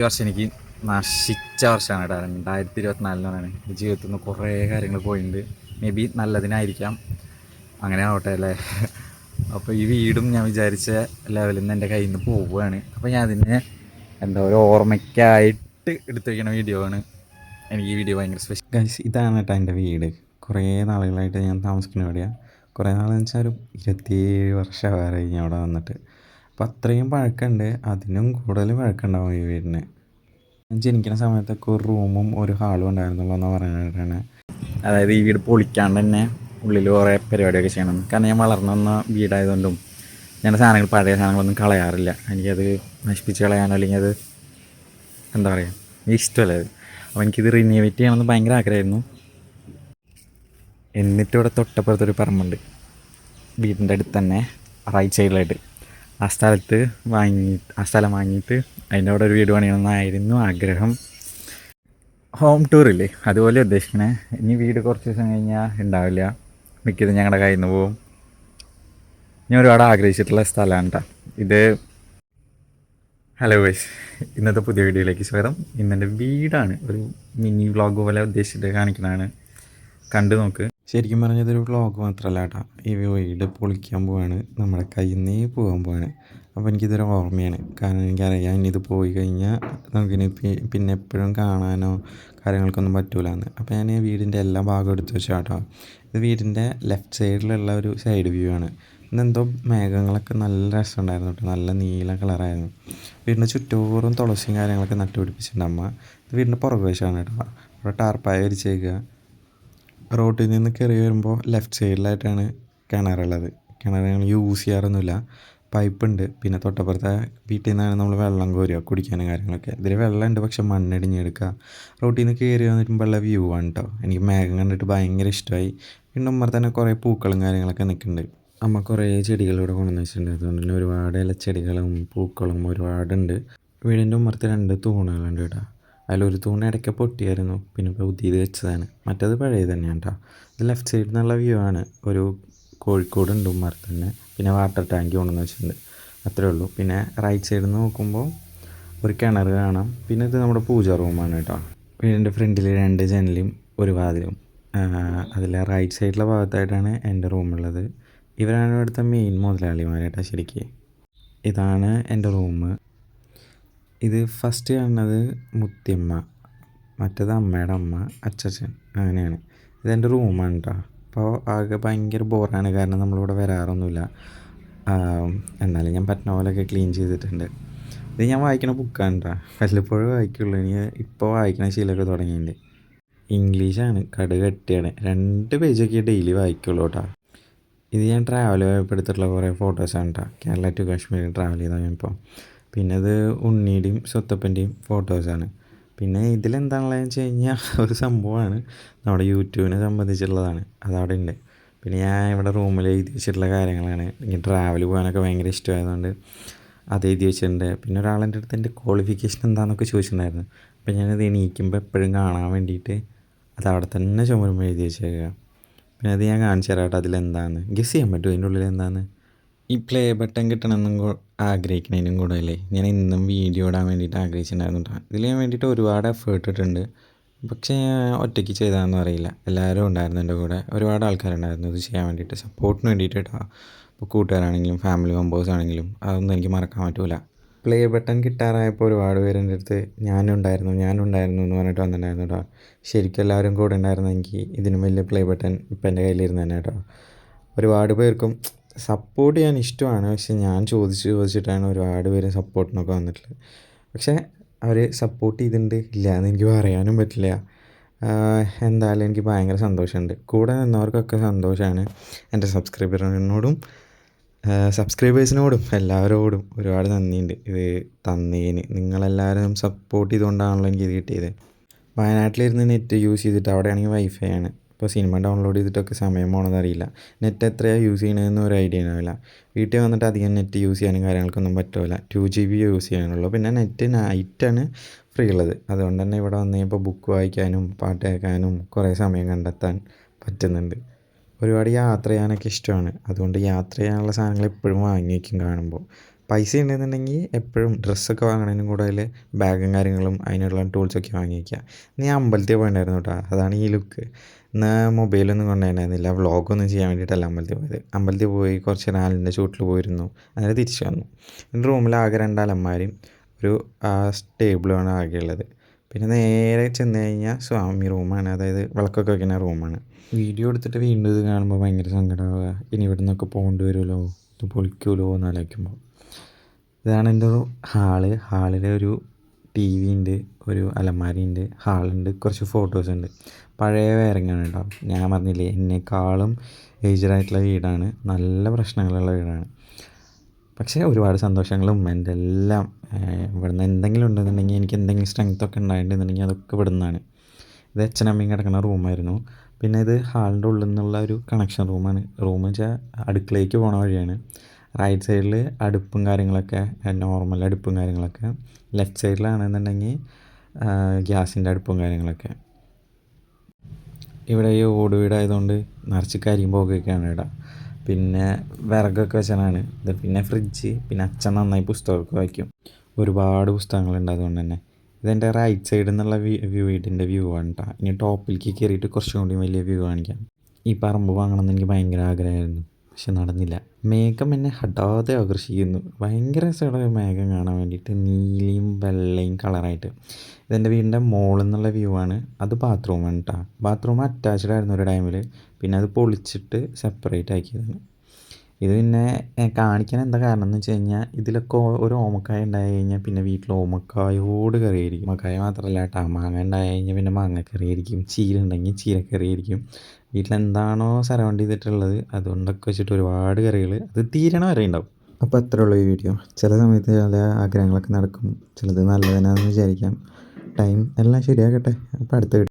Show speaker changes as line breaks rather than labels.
ഈ വർഷം എനിക്ക് നശിച്ച വർഷമാണ് കേട്ടോ. രണ്ടായിരത്തി ഇരുപത്തിനാലിനാണ് ജീവിതത്തിൽ നിന്ന് കുറേ കാര്യങ്ങൾ പോയിട്ടുണ്ട്. മേ ബി നല്ലതിനായിരിക്കാം. അങ്ങനെ ആവട്ടെ അല്ലേ? അപ്പോൾ ഈ വീടും ഞാൻ വിചാരിച്ച ലെവലിൽ നിന്ന് എന്റെ കയ്യിൽ നിന്ന് പോവുകയാണ്. അപ്പോൾ ഞാൻ അതിനെ എന്താ ഒരു ഓർമ്മയ്ക്കായിട്ട് എടുത്തു വയ്ക്കുന്ന വീഡിയോ ആണ്. എനിക്ക് ഈ വീഡിയോ ഭയങ്കര സ്പെഷ്യൽ
ഗൈസ് ഇതാണ് കേട്ടോ എന്റെ വീട്. കുറേ നാളുകളായിട്ട് ഞാൻ താമസിക്കുന്ന ഇവിടെയാണ് കുറേ നാളെന്ന് വെച്ചാൽ ഒരു ഇരുപത്തിയേഴ് വർഷമായി ഞാൻ അവിടെ വന്നിട്ട്. അപ്പോൾ അത്രയും പഴക്കമുണ്ട് അതിനും കൂടുതൽ പഴക്കമുണ്ടാവും ഈ വീടിന്. ഞാൻ ജനിക്കുന്ന സമയത്തൊക്കെ ഒരു റൂമും ഒരു ഹാളും ഉണ്ടായിരുന്നുള്ളൂ എന്ന് പറയാനായിട്ടാണ്
അതായത് ഈ വീട് പൊളിക്കാണ്ട് തന്നെ ഉള്ളിൽ കുറേ പരിപാടിയൊക്കെ ചെയ്യണം. കാരണം ഞാൻ വളർന്നു വന്ന വീടായതുകൊണ്ടും ഞാൻ സാധനങ്ങൾ പഴയ സാധനങ്ങളൊന്നും കളയാറില്ല. എനിക്കത് നശിപ്പിച്ച് കളയാനോ അല്ലെങ്കിൽ അത് എന്താ പറയുക എനിക്ക് ഇഷ്ടമല്ല അത്. അപ്പോൾ എനിക്കിത് റിനീവേറ്റ് ചെയ്യണമെന്ന് ഭയങ്കര ആഗ്രഹമായിരുന്നു. എന്നിട്ട് ഇവിടെ തൊട്ടപ്പുറത്തൊരു പറമ്പുണ്ട്. വീടിന്റെ അടുത്ത് തന്നെ റൈറ്റ് സൈഡിലായിട്ട് ആ സ്ഥലത്ത് വാങ്ങി ആ സ്ഥലം വാങ്ങിയിട്ട് അതിന്റെ അവിടെ ഒരു വീട് പണിയണമെന്നായിരുന്നു ആഗ്രഹം. ഹോം ടൂർ ഇല്ലേ? അതുപോലെ ഉദ്ദേശിക്കണേ. ഇനി വീട് കുറച്ച് ദിവസം കഴിഞ്ഞാൽ ഉണ്ടാവില്ല. മിക്കതും ഞങ്ങളുടെ കയ്യിൽ നിന്ന് പോവും. ഞാൻ ഒരുപാട് ആഗ്രഹിച്ചിട്ടുള്ള സ്ഥലമാണ് കേട്ടോ ഇത് ഹലോ വേസ് ഇന്നത്തെ പുതിയ വീഡിയോയിലേക്ക് സ്വാഗതം. ഇന്നെന്റെ വീടാണ് ഒരു മിനി വ്ളോഗ് പോലെ ഉദ്ദേശിച്ചിട്ട് കാണിക്കുന്നതാണ് കണ്ടു നോക്ക്.
ശരിക്കും പറഞ്ഞാൽ ഇതൊരു വ്ളോഗ് മാത്രമല്ല കേട്ടോ. ഈ വീട് പൊളിക്കാൻ പോവാണ് നമ്മുടെ കയ്യിൽ നിന്നേ പോകാൻ പോവാണ്. അപ്പോൾ എനിക്കിതൊരു ഓർമ്മയാണ്. കാരണം എനിക്കറിയാം ഇനി ഇത് പോയി കഴിഞ്ഞാൽ നമുക്കിനി പിന്നെ എപ്പോഴും കാണാനോ കാര്യങ്ങൾക്കൊന്നും പറ്റൂലെന്ന്. അപ്പോൾ ഞാൻ വീടിന്റെ എല്ലാ ഭാഗവും എടുത്തു വെച്ചു കേട്ടോ ഇത് വീടിന്റെ ലെഫ്റ്റ് സൈഡിലുള്ള ഒരു സൈഡ് വ്യൂ ആണ്. ഇന്നെന്തോ മേഘങ്ങളൊക്കെ നല്ല രസമുണ്ടായിരുന്നു കേട്ടോ. നല്ല നീല കളറായിരുന്നു വീടിന്റെ ചുറ്റോറും തുളസിയും കാര്യങ്ങളൊക്കെ നട്ടുപിടിപ്പിച്ചിട്ടുണ്ട് അമ്മ. ഇത് വീടിന്റെ പുറകുവശമാണ് കേട്ടോ. അവിടെ ടാർപ്പായ വിരിച്ചേക്കുക റോട്ടിൽ നിന്ന് കയറി വരുമ്പോൾ ലെഫ്റ്റ് സൈഡിലായിട്ടാണ് കിണറുള്ളത്. കിണർ ഞങ്ങൾ യൂസ് ചെയ്യാറൊന്നുമില്ല. പൈപ്പുണ്ട്. പിന്നെ തൊട്ടപ്പുറത്തെ വീട്ടിൽ നിന്നാണ് നമ്മൾ വെള്ളം കോരുക കുടിക്കാനും കാര്യങ്ങളൊക്കെ. ഇതിൽ വെള്ളമുണ്ട് പക്ഷെ മണ്ണിടിഞ്ഞെടുക്കുക റോട്ടിൽ നിന്ന് കയറി വന്നിട്ടുമ്പോഴുള്ള വ്യൂ ആണ് കേട്ടോ എനിക്ക് മേഘം കണ്ടിട്ട് ഭയങ്കര ഇഷ്ടമായി. പിന്നെ ഉമ്മർ തന്നെ കുറേ പൂക്കളും കാര്യങ്ങളൊക്കെ നിൽക്കുന്നുണ്ട്. അമ്മ കുറേ ചെടികളിവിടെ കൊണ്ടു കൊണ്ടുവന്ന് വെച്ചിട്ടുണ്ട്. അതുകൊണ്ട് തന്നെ ഒരുപാട് ഇലച്ചെടികളും പൂക്കളും ഒരുപാടുണ്ട്. വീടിന്റെ ഉമ്മർത്ത് രണ്ട് തൂണുകളുണ്ട് കേട്ടോ. അതിലൊരു തൂണ് ഇടയ്ക്ക് പൊട്ടിയായിരുന്നു. പിന്നെ പുതിയത് വെച്ചതാണ്. മറ്റേത് പഴയത് തന്നെയാണ് കേട്ടോ ഇത് ലെഫ്റ്റ് സൈഡിൽ നിന്നുള്ള വ്യൂ ആണ്. ഒരു കോഴിക്കോട് ഉണ്ട് ഉമ്മറത്ത് തന്നെ. പിന്നെ വാട്ടർ ടാങ്ക് കൊണ്ടെന്ന് വെച്ചിട്ടുണ്ട്. അത്രേ ഉള്ളൂ. പിന്നെ റൈറ്റ് സൈഡിൽ നിന്ന് നോക്കുമ്പോൾ ഒരു കിണർ കാണാം. പിന്നെ ഇത് നമ്മുടെ പൂജ റൂമാണ് കേട്ടോ വീടിന്റെ ഫ്രണ്ടിൽ രണ്ട് ജനലും ഒരു വാതിലും. അതിൽ റൈറ്റ് സൈഡിലെ ഭാഗത്തായിട്ടാണ് എന്റെ റൂമുള്ളത് ഇവരാണ് ഇവിടുത്തെ മെയിൻ മുതലാളിമാരേട്ടാ ശരിക്ക്. ഇതാണ് എന്റെ റൂം ഇത് ഫസ്റ്റ് കാണുന്നത് മുത്തിയമ്മ മറ്റേത് അമ്മയുടെ അമ്മ അച്ചച്ചൻ അങ്ങനെയാണ്. ഇതെന്റെ റൂമാണ് കേട്ടോ അപ്പോൾ ആകെ ഭയങ്കര ബോറാണ് കാരണം നമ്മളിവിടെ വരാറൊന്നുമില്ല. എന്നാലും ഞാൻ പറ്റുന്ന പോലെയൊക്കെ ക്ലീൻ ചെയ്തിട്ടുണ്ട്. ഇത് ഞാൻ വായിക്കണ ബുക്കാണ് കേട്ടോ വല്ലപ്പോഴും വായിക്കുള്ളൂ. എനിക്ക് ഇപ്പോൾ വായിക്കണ ശീലമൊക്കെ തുടങ്ങിയിട്ടുണ്ട്. ഇംഗ്ലീഷാണ് കട് കെട്ടിയാണ്. രണ്ട് പേജൊക്കെ ഡെയിലി വായിക്കുള്ളൂ കേട്ടോ ഇത് ഞാൻ ട്രാവൽ പോയപ്പോൾ എടുത്തിട്ടുള്ള കുറേ ഫോട്ടോസാണ് കേട്ടോ കേരള ടു കാശ്മീർ ട്രാവൽ ചെയ്താൽ ഞാൻ ഇപ്പോൾ പിന്നെ ഇത് ഉണ്ണിയുടെയും സ്വത്തപ്പന്റെയും ഫോട്ടോസാണ് പിന്നെ ഇതിലെന്താണെന്ന് വെച്ച് കഴിഞ്ഞാൽ ഒരു സംഭവമാണ്. നമ്മുടെ യൂട്യൂബിനെ സംബന്ധിച്ചുള്ളതാണ്. അതവിടെ ഉണ്ട് പിന്നെ ഞാൻ ഇവിടെ റൂമിൽ എഴുതി വെച്ചിട്ടുള്ള കാര്യങ്ങളാണ്. എനിക്ക് ട്രാവൽ പോകാനൊക്കെ ഭയങ്കര ഇഷ്ടമായതുകൊണ്ട് അത് എഴുതി വെച്ചിട്ടുണ്ട്. പിന്നെ ഒരാളെന്റെ അടുത്ത് എന്റെ ക്വാളിഫിക്കേഷൻ എന്താണെന്നൊക്കെ ചോദിച്ചിട്ടുണ്ടായിരുന്നു. അപ്പോൾ ഞാനത് എണീക്കുമ്പോൾ എപ്പോഴും കാണാൻ വേണ്ടിയിട്ട് അത് അവിടെ തന്നെ ചുമരുമ്പോൾ എഴുതി വെച്ചേക്കുക. പിന്നെ അത് ഞാൻ കാണിച്ചു തരാം കേട്ടോ അതിലെന്താണെന്ന് ഗസ് ചെയ്യാൻ പറ്റുമോ? അതിന്റെ ഉള്ളിൽ എന്താന്ന് ഈ പ്ലേ ബട്ടൺ കിട്ടണമെന്നും ആഗ്രഹിക്കണേനും കൂടെ അല്ലേ ഞാൻ ഇന്നും വീഡിയോ ഇടാൻ വേണ്ടിയിട്ട് ആഗ്രഹിച്ചിട്ടുണ്ടായിരുന്നു ഇതിൽ ഞാൻ വേണ്ടിയിട്ട് ഒരുപാട് എഫേർട്ട് ഇട്ടിട്ടുണ്ട്. പക്ഷേ ഞാൻ ഒറ്റയ്ക്ക് ചെയ്താന്ന് അറിയില്ല. എല്ലാവരും ഉണ്ടായിരുന്നു എന്റെ കൂടെ. ഒരുപാട് ആൾക്കാരുണ്ടായിരുന്നു. ഇത് ചെയ്യാൻ വേണ്ടിയിട്ട് സപ്പോർട്ടിന് വേണ്ടിയിട്ട് കേട്ടോ ഇപ്പോൾ കൂട്ടുകാരാണെങ്കിലും ഫാമിലി മെമ്പേഴ്സ് ആണെങ്കിലും അതൊന്നും എനിക്ക് മറക്കാൻ പറ്റൂല. പ്ലേ ബട്ടൺ കിട്ടാറായപ്പോൾ ഒരുപാട് പേര് എന്റെ അടുത്ത് ഞാനുണ്ടായിരുന്നു ഞാനുണ്ടായിരുന്നു എന്ന് പറഞ്ഞിട്ട് വന്നിട്ടുണ്ടായിരുന്നു കേട്ടോ ശരിക്കും എല്ലാവരും കൂടെ ഉണ്ടായിരുന്നെങ്കിൽ ഇതിനും വലിയ പ്ലേ ബട്ടൺ ഇപ്പം എന്റെ കയ്യിലിരുന്ന് തന്നെ കേട്ടോ ഒരുപാട് പേർക്കും സപ്പോർട്ട് ചെയ്യാൻ ഇഷ്ടമാണ്. പക്ഷെ ഞാൻ ചോദിച്ച് ചോദിച്ചിട്ടാണ് ഒരുപാട് പേര് സപ്പോർട്ടിനൊക്കെ വന്നിട്ടുള്ളത്. പക്ഷേ അവർ സപ്പോർട്ട് ചെയ്തിട്ടുണ്ട്. ഇല്ല എന്ന് എനിക്ക് പറയാനും പറ്റില്ല. എന്തായാലും എനിക്ക് ഭയങ്കര സന്തോഷമുണ്ട്. കൂടെ നിന്നവർക്കൊക്കെ സന്തോഷമാണ്. എന്റെ സബ്സ്ക്രൈബറിനോടും സബ്സ്ക്രൈബേഴ്സിനോടും എല്ലാവരോടും ഒരുപാട് നന്ദിയുണ്ട്. ഇത് തന്നേന് നിങ്ങളെല്ലാവരും സപ്പോർട്ട് ചെയ്തുകൊണ്ടാണല്ലോ എനിക്ക് ഇത് കിട്ടിയത്. വയനാട്ടിലിരുന്ന് നെറ്റ് യൂസ് ചെയ്തിട്ട് അവിടെയാണെങ്കിൽ വൈഫൈ ആണ്. ഇപ്പോൾ സിനിമ ഡൗൺലോഡ് ചെയ്തിട്ടൊക്കെ സമയം അറിയില്ല. നെറ്റ് എത്രയാണ് യൂസ് ചെയ്യണമെന്ന് ഒരു ഐഡിയ ഉണ്ടാവില്ല. വീട്ടിൽ വന്നിട്ട് അധികം നെറ്റ് യൂസ് ചെയ്യാനും കാര്യങ്ങൾക്കൊന്നും പറ്റില്ല ടു ജി ബി യൂസ് ചെയ്യാനുള്ളൂ. പിന്നെ നെറ്റ് നൈറ്റാണ് ഫ്രീ ഉള്ളത്. അതുകൊണ്ട് തന്നെ ഇവിടെ വന്നു കഴിഞ്ഞപ്പോൾ ബുക്ക് വായിക്കാനും പാട്ട് കേൾക്കാനും കുറേ സമയം കണ്ടെത്താൻ പറ്റുന്നുണ്ട്. ഒരുപാട് യാത്ര ചെയ്യാനൊക്കെ ഇഷ്ടമാണ്. അതുകൊണ്ട് യാത്ര ചെയ്യാനുള്ള സാധനങ്ങൾ എപ്പോഴും വാങ്ങി വയ്ക്കും കാണുമ്പോൾ. പൈസ ഉണ്ടെന്നുണ്ടെങ്കിൽ എപ്പോഴും ഡ്രസ്സൊക്കെ വാങ്ങണതിനും കൂടുതൽ ബാഗും കാര്യങ്ങളും അതിനുള്ള ടൂൾസൊക്കെ വാങ്ങി വയ്ക്കുക നീ അമ്പലത്തിൽ പോയിട്ടുണ്ടായിരുന്നു കേട്ടോ. അതാണ് ഈ ലുക്ക് ഇന്ന് മൊബൈലൊന്നും കൊണ്ടുപോയിട്ടുണ്ടായിരുന്നില്ല വ്ളോഗൊന്നും ചെയ്യാൻ വേണ്ടിയിട്ടല്ല അമ്പലത്തിൽ പോയത്. അമ്പലത്തിൽ പോയി കുറച്ച് നേരം ആലിന്റെ ചൂട്ടിൽ പോയിരുന്നു. അങ്ങനെ തിരിച്ചു വന്നു. എന്റെ റൂമിൽ ആകെ ഒരു അലമാരയും ഒരു ടേബിളുമാണ് ആകെയുള്ളത്. പിന്നെ നേരെ ചെന്ന് കഴിഞ്ഞാൽ സ്വാമി റൂമാണ് അതായത് വിളക്കൊക്കെ വയ്ക്കുന്ന റൂമാണ് വീഡിയോ എടുത്തിട്ട് വീണ്ടും ഇത് കാണുമ്പോൾ ഭയങ്കര സങ്കടമാവുക. ഇനി ഇവിടെ നിന്നൊക്കെ പോകേണ്ടി വരുമല്ലോ? ഇത് പൊളിക്കുമല്ലോ എന്ന് ഇതാണ് എന്റെ ഒരു ഹാൾ. ഹാളിൽ ഒരു ടി വി ഉണ്ട് ഒരു അലമാരി ഉണ്ട് ഹാളുണ്ട് കുറച്ച് ഫോട്ടോസ് ഉണ്ട്. പഴയ വയറിങ്ങാണ് കേട്ടോ. ഞാൻ പറഞ്ഞില്ലേ എന്നെക്കാളും ഏജ്ഡ് ആയിട്ടുള്ള വീടാണ്. നല്ല പ്രശ്നങ്ങളുള്ള വീടാണ്. പക്ഷേ ഒരുപാട് സന്തോഷങ്ങളും എന്റെ എല്ലാം ഇവിടുന്ന് എന്തെങ്കിലും ഉണ്ടെന്നുണ്ടെങ്കിൽ എനിക്ക് എന്തെങ്കിലും സ്ട്രെങ്ത് ഒക്കെ ഉണ്ടായിട്ടുണ്ടെന്നുണ്ടെങ്കിൽ അതൊക്കെ ഇവിടെ നിന്നാണ് ഇത് അച്ഛനമ്മയും കിടക്കുന്ന റൂമായിരുന്നു പിന്നെ ഇത് ഹാളിന്റെ ഉള്ളിൽ നിന്നുള്ള ഒരു കണക്ഷൻ റൂമാണ് റൂം വെച്ചാൽ അടുക്കളയിലേക്ക് പോണ വഴിയാണ്. റൈറ്റ് സൈഡിൽ അടുപ്പും കാര്യങ്ങളൊക്കെ നോർമൽ അടുപ്പും കാര്യങ്ങളൊക്കെ. ലെഫ്റ്റ് സൈഡിലാണെന്നുണ്ടെങ്കിൽ ഗ്യാസിന്റെ അടുപ്പും കാര്യങ്ങളൊക്കെ. ഇവിടെ ഈ ഓട് വീടായതുകൊണ്ട് നിറച്ച് കരിയും പോകുകയൊക്കെയാണ് ഇവിടെ. പിന്നെ വിറകൊക്കെ വെച്ചാണ് ഇത് പിന്നെ ഫ്രിഡ്ജ് പിന്നെ അച്ഛൻ നന്നായി പുസ്തകമൊക്കെ വായിക്കും. ഒരുപാട് പുസ്തകങ്ങളുണ്ട് അതുകൊണ്ട് തന്നെ. ഇതെന്റെ റൈറ്റ് സൈഡിൽ നിന്നുള്ള വ്യൂ വീടിന്റെ വ്യൂ ആണ് കേട്ടോ ഇനി ടോപ്പിലേക്ക് കയറിയിട്ട് കുറച്ചും കൂടി വലിയ വ്യൂ കാണിക്കാം. ഈ പറമ്പ് വാങ്ങണമെന്ന് എനിക്ക് ഭയങ്കര ആഗ്രഹമായിരുന്നു. പക്ഷെ നടന്നില്ല. മേഘം എന്നെ ഹഠാതെ ആകർഷിക്കുന്നു. ഭയങ്കര രസമുള്ള മേഘം കാണാൻ വേണ്ടിയിട്ട്. നീലയും വെള്ളയും കളറായിട്ട്. ഇതെന്റെ വീടിന്റെ മോളിൽ നിന്നുള്ള വ്യൂ ആണ്. അത് ബാത്റൂമാണ് കേട്ടോ ബാത്റൂം അറ്റാച്ച്ഡ് ആയിരുന്നു ഒരു ടൈമിൽ പിന്നെ അത് പൊളിച്ചിട്ട് സെപ്പറേറ്റ് ആക്കിയതാണ്. ഇത് പിന്നെ കാണിക്കാൻ എന്താ കാരണം എന്ന് വെച്ച് കഴിഞ്ഞാൽ ഇതിലൊക്കെ ഒരു ഓമക്കായ ഉണ്ടായി കഴിഞ്ഞാൽ പിന്നെ വീട്ടിൽ ഓമക്കായോട് കറിയായിരിക്കും. ഓമക്കായ മാത്രമല്ല കേട്ടോ. മാങ്ങ ഉണ്ടായി കഴിഞ്ഞാൽ പിന്നെ മാങ്ങക്കറിയായിരിക്കും ചീര ഉണ്ടെങ്കിൽ ചീരക്കറിയായിരിക്കും വീട്ടിൽ എന്താണോ സറൗണ്ട് ചെയ്തിട്ടുള്ളത് അതുകൊണ്ടൊക്കെ വെച്ചിട്ട് ഒരുപാട് കറികൾ അത് തീരണ വരെ ഉണ്ടാവും. അപ്പോൾ അത്രേ ഉള്ളൂ ഈ വീഡിയോ. ചില സമയത്ത് ചില ആഗ്രഹങ്ങളൊക്കെ നടക്കും. ചിലത് നല്ലതിനാന്ന് വിചാരിക്കാം. ടൈം എല്ലാം ശരിയാകട്ടെ. അപ്പോൾ അടുത്ത